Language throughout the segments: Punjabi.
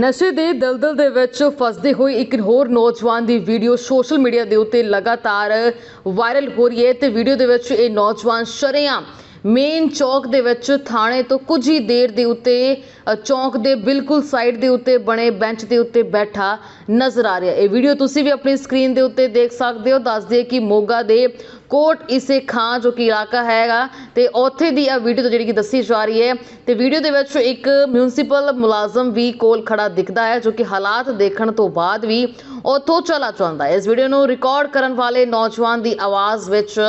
ਨਸ਼ੇ ਦੇ ਦਲਦਲ ਦੇ ਵਿੱਚ ਫਸਦੇ ਹੋਏ ਇੱਕ ਹੋਰ ਨੌਜਵਾਨ ਦੀ ਵੀਡੀਓ ਸੋਸ਼ਲ ਮੀਡੀਆ ਦੇ ਉੱਤੇ ਲਗਾਤਾਰ ਵਾਇਰਲ ਹੋ ਰਹੀ ਹੈ ਤੇ ਵੀਡੀਓ ਦੇ ਵਿੱਚ ਇਹ ਨੌਜਵਾਨ ਸ਼ਰੇਆਮ ਮੇਨ ਚੌਕ ਦੇ ਵਿੱਚ ਥਾਣੇ ਤੋਂ ਕੁਝ ਹੀ ਦੇਰ ਦੇ ਉੱਤੇ ਅ, ਚੌਕ ਦੇ ਬਿਲਕੁਲ ਸਾਈਡ ਦੇ ਉੱਤੇ ਬਣੇ ਬੈਂਚ ਦੇ ਉੱਤੇ ਬੈਠਾ ਨਜ਼ਰ ਆ ਰਿਹਾ। ਇਹ ਵੀਡੀਓ ਤੁਸੀਂ ਵੀ ਆਪਣੀ ਸਕਰੀਨ ਦੇ ਉੱਤੇ ਦੇਖ ਸਕਦੇ ਹੋ। ਦੱਸ ਦਈਏ ਕਿ ਮੋਗਾ ਦੇ ਕੋਟ ਇਸੇ ਖਾਂ ਜੋ ਕਿ ਇਲਾਕਾ ਹੈਗਾ ਤੇ ਉੱਥੇ ਦੀ ਆ ਵੀਡੀਓ ਤੋਂ ਜਿਹੜੀ ਕਿ ਦੱਸੀ ਜਾ ਰਹੀ ਹੈ ਤੇ ਵੀਡੀਓ ਦੇ ਵਿੱਚ ਇੱਕ ਮਿਊਨਿਸਪਲ ਮੁਲਾਜ਼ਮ ਵੀ ਕੋਲ ਖੜਾ ਦਿਖਦਾ ਹੈ ਜੋ ਕਿ ਹਾਲਾਤ ਦੇਖਣ ਤੋਂ ਬਾਅਦ ਵੀ ਉੱਥੋਂ ਚਲਾ ਜਾਂਦਾ ਹੈ। ਇਸ ਵੀਡੀਓ ਨੂੰ ਰਿਕਾਰਡ ਕਰਨ ਵਾਲੇ ਨੌਜਵਾਨ ਦੀ ਆਵਾਜ਼ ਵਿੱਚ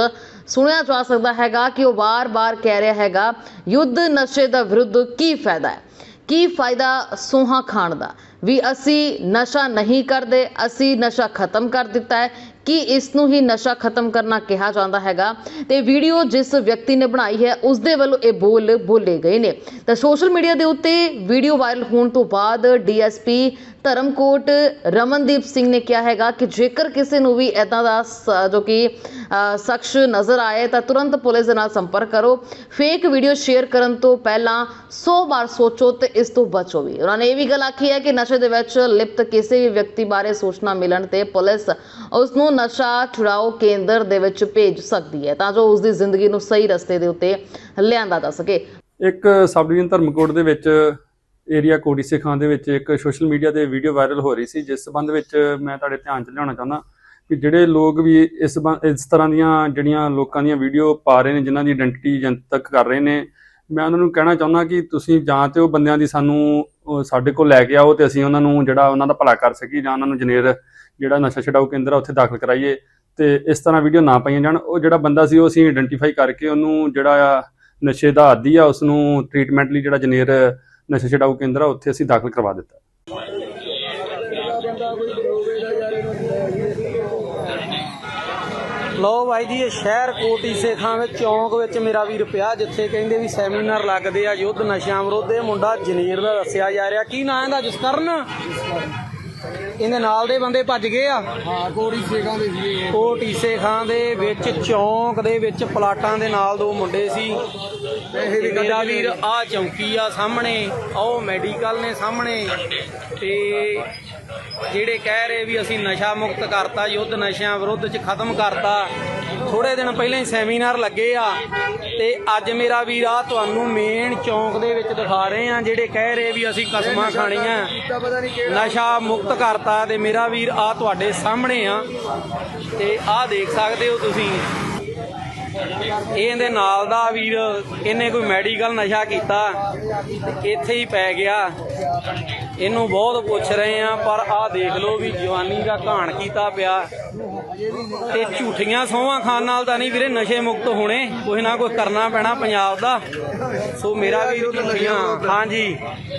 ਸੁਣਿਆ ਜਾ ਸਕਦਾ ਹੈਗਾ ਕਿ ਉਹ ਵਾਰ ਵਾਰ ਕਹਿ ਰਿਹਾ ਹੈਗਾ, ਯੁੱਧ ਨਸ਼ੇ ਦਾ ਵਿਰੁੱਧ ਕੀ ਫਾਇਦਾ ਹੈ? ਕੀ ਫਾਇਦਾ ਸੋਹਾ ਖਾਣ ਦਾ? ਵੀ ਅਸੀਂ ਨਸ਼ਾ ਨਹੀਂ ਕਰਦੇ, ਅਸੀਂ ਨਸ਼ਾ ਖਤਮ ਕਰ ਦਿੱਤਾ ਹੈ, ਕਿ ਇਸ ਨੂੰ ਹੀ ਨਸ਼ਾ ਖਤਮ ਕਰਨਾ ਕਿਹਾ ਜਾਂਦਾ ਹੈਗਾ? ਤੇ ਵੀਡੀਓ ਜਿਸ ਵਿਅਕਤੀ ਨੇ ਬਣਾਈ ਹੈ ਉਸ ਦੇ ਵੱਲੋਂ ਇਹ ਬੋਲ ਬੋਲੇ ਗਏ ਨੇ। ਤਾਂ ਸੋਸ਼ਲ ਮੀਡੀਆ ਦੇ ਉੱਤੇ ਵੀਡੀਓ ਵਾਇਰਲ ਹੋਣ ਤੋਂ ਬਾਅਦ ਡੀਐਸਪੀ ਧਰਮਕੋਟ ਰਮਨਦੀਪ ਸਿੰਘ ਨੇ ਕਿਹਾ ਹੈਗਾ ਕਿ ਜੇਕਰ ਕਿਸੇ ਨੂੰ ਵੀ ਇਦਾਂ ਦਾ ਸ- ਜੋ ਕਿ ਅ, ਸ਼ਖਸ ਨਜ਼ਰ ਆਏ ਤਾਂ ਤੁਰੰਤ ਪੁਲਿਸ ਦੇ ਨਾਲ ਸੰਪਰਕ ਕਰੋ। ਫੇਕ ਵੀਡੀਓ ਸ਼ੇਅਰ ਕਰਨ ਤੋਂ ਪਹਿਲਾਂ 100 ਵਾਰ ਸੋਚੋ ਤੇ ਇਸ ਤੋਂ ਬਚੋ ਵੀ। ਉਹਨਾਂ ਨੇ ਇਹ ਵੀ ਗੱਲ ਆਖੀ ਹੈ ਕਿ ਨਸ਼ੇ ਦੇ ਵਿੱਚ ਲਿਪਤ ਕਿਸੇ ਵੀ ਵਿਅਕਤੀ ਬਾਰੇ ਸੂਚਨਾ ਮਿਲਣ ਤੇ ਪੁਲਿਸ ਉਸ ਨੂੰ ਨਸ਼ਾ ਛੁਡਾਓ ਕੇਂਦਰ ਦੇ ਵਿੱਚ ਭੇਜ ਸਕਦੀ ਹੈ ਤਾਂ ਜੋ ਉਸ ਦੀ ਜ਼ਿੰਦਗੀ ਨੂੰ ਸਹੀ ਰਸਤੇ ਦੇ ਉੱਤੇ ਲਿਆਂਦਾ ਜਾ ਸਕੇ। ਇੱਕ ਸਬ ਡਿਵੀਜ਼ਨ ਧਰਮਕੋਟ ਦੇ ਵਿੱਚ ਏਰੀਆ ਕੋਡੀਸੇ ਖਾਂ ਦੇ ਵਿੱਚ ਇੱਕ ਸੋਸ਼ਲ ਮੀਡੀਆ ਤੇ ਵੀਡੀਓ ਵਾਇਰਲ ਹੋ ਰਹੀ ਸੀ, ਜਿਸ ਸੰਬੰਧ ਵਿੱਚ ਮੈਂ ਤੁਹਾਡੇ ਧਿਆਨ 'ਚ ਲਿਆਉਣਾ ਚਾਹੁੰਦਾ ਕਿ ਜਿਹੜੇ ਲੋਕ ਵੀ ਇਸ ਸੰਬੰ- ਇਸ ਤਰ੍ਹਾਂ ਦੀਆਂ ਜਿਹੜੀਆਂ ਲੋਕਾਂ ਦੀਆਂ ਵੀਡੀਓ ਪਾ ਰਹੇ ਨੇ, ਜਿਨ੍ਹਾਂ ਦੀ ਆਇਡੈਂਟੀਟੀ ਜਨਤਕ ਕਰ ਰਹੇ ਨੇ, ਮੈਂ ਉਹਨਾਂ ਨੂੰ ਕਹਿਣਾ ਚਾਹੁੰਦਾ ਕਿ ਤੁਸੀਂ ਜਾਂ ਤੇ ਉਹ ਬੰਦਿਆਂ ਦੀ ਸਾਨੂੰ ਸਾਡੇ ਕੋਲ ਲੈ ਕੇ ਆਓ ਤੇ ਅਸੀਂ ਉਹਨਾਂ ਨੂੰ ਜਿਹੜਾ ਉਹਨਾਂ ਦਾ ਭਲਾ ਕਰ ਸਕੀਏ ਜਾਂ ਉਹਨਾਂ ਨੂੰ ਜਨੇਰ ਜਿਹੜਾ ਨਸ਼ਾ ਛਡਾਊ ਕੇਂਦਰ ਆ ਉੱਥੇ ਦਾਖਲ ਕਰਾਈਏ ਤੇ ਇਸ ਤਰ੍ਹਾਂ ਵੀਡੀਓ ਨਾ ਪਾਈਆਂ ਜਾਣ। ਉਹ ਜਿਹੜਾ ਬੰਦਾ ਸੀ, ਉਹ ਅਸੀਂ ਆਇਡੈਂਟੀਫਾਈ ਕਰਕੇ ਉਹਨੂੰ ਜਿਹੜਾ ਆ ਨਸ਼ੇ ਦਾ ਆਦੀ ਆ ਉਸ ਨੂੰ ਟ੍ਰੀਟਮੈਂਟ ਲਈ ਜਿਹੜਾ ਜਨੇਰ ਨਸ਼ਾ ਛਡਾਊ ਕੇਂਦਰ ਆ, ਉੱਥੇ ਅਸੀਂ ਦਾਖਲ ਕਰਵਾ ਦਿੱਤਾ। ਲੋ ਬਾਈ ਜੀ, ਇਹ ਸ਼ਹਿਰ ਕੋਟੀ ਸੇਖਾਂ ਵਿੱਚ, ਚੌਂਕ ਵਿੱਚ ਮੇਰਾ ਵੀਰ ਪਿਆ, ਜਿੱਥੇ ਕਹਿੰਦੇ ਵੀ ਸੈਮੀਨਾਰ ਲੱਗਦੇ ਆ ਯੁੱਧ ਨਸ਼ਿਆਂ ਵਿਰੁੱਧ। ਇਹ ਮੁੰਡਾ ਜਨੀਰ ਦਾ ਦੱਸਿਆ ਜਾ ਰਿਹਾ। ਕੀ ਨਾਂ ਇਹਦਾ, ਜਸਕਰਨ? ਇਹਦੇ ਨਾਲ ਦੇ ਬੰਦੇ ਭੱਜ ਗਏ ਆ? ਹਾਂ ਕੋੜੀ ਸੇਖਾਂ ਦੇ ਸੀ ਕੋਟੀ ਸੇਖਾਂ ਦੇ ਵਿੱਚ ਚੌਂਕ ਦੇ ਵਿੱਚ ਪਲਾਟਾਂ ਦੇ ਨਾਲ ਦੋ ਮੁੰਡੇ ਸੀ। ਮੇਰਾ ਵੀਰ ਆ ਚੌਂਕੀ ਆ ਸਾਹਮਣੇ ਉਹ ਮੈਡੀਕਲ ਨੇ ਸਾਹਮਣੇ। ਤੇ ਜਿਹੜੇ ਕਹਿ ਰਹੇ ਵੀ ਅਸੀਂ ਨਸ਼ਾ ਮੁਕਤ ਕਰਤਾ ਯੁੱਧ ਨਸ਼ਿਆਂ ਵਿਰੁੱਧ ਚ ਖਤਮ ਕਰਤਾ ਥੋੜੇ ਦਿਨ ਪਹਿਲਾਂ ਹੀ ਸੈਮੀਨਾਰ ਲੱਗੇ ਆ ਤੇ ਅੱਜ ਮੇਰਾ ਵੀਰ ਆ ਤੁਹਾਨੂੰ ਮੇਨ ਚੌਂਕ ਦੇ ਵਿੱਚ ਦਿਖਾ ਰਹੇ ਆ, ਜਿਹੜੇ ਕਹਿ ਰਹੇ ਵੀ ਅਸੀਂ ਕਸਮਾਂ ਖਾਣੀਆਂ। ਨਸ਼ਾ ਮੁਕਤ ਕਰਤਾ ਤੇ ਮੇਰਾ ਵੀਰ ਆ ਤੁਹਾਡੇ ਸਾਹਮਣੇ ਆ। ਤੇ ਆਹ ਦੇਖ ਸਕਦੇ ਹੋ ਤੁਸੀਂ। ਇਹਦੇ ਨਾਲ ਦਾ ਵੀਰ, ਇਹਨੇ ਕੋਈ ਮੈਡੀਕਲ ਨਸ਼ਾ ਕੀਤਾ ਇੱਥੇ ਹੀ ਪੈ ਗਿਆ। ਇਹਨੂੰ ਬਹੁਤ ਪੁੱਛ ਰਹੇ ਆ, ਪਰ ਆਹ ਦੇਖ ਲਓ ਵੀ ਜਵਾਨੀ ਦਾ ਘਾਣ ਕੀਤਾ ਪਿਆ। ਤੇ ਝੂਠੀਆਂ ਸੋਹਾਂ ਖਾਣ ਨਾਲ ਤਾਂ ਨਹੀਂ ਵੀਰੇ, ਨਸ਼ੇ ਮੁਕਤ ਹੋਣੇ। ਕੁਛ ਨਾ ਕੁਛ ਕਰਨਾ ਪੈਣਾ ਪੰਜਾਬ ਦਾ। ਸੋ ਮੇਰਾ ਵੀ ਝੂਠੀਆਂ ਹਾਂਜੀ।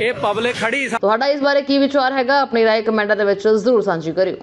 ਇਹ ਪਬਲਿਕ ਖੜੀ ਤੁਹਾਡਾ ਇਸ ਬਾਰੇ ਕੀ ਵਿਚਾਰ ਹੈਗਾ? ਆਪਣੀ ਰਾਏ ਕਮੈਂਟਾਂ ਦੇ ਵਿੱਚ ਜ਼ਰੂਰ ਸਾਂਝੀ ਕਰਿਓ।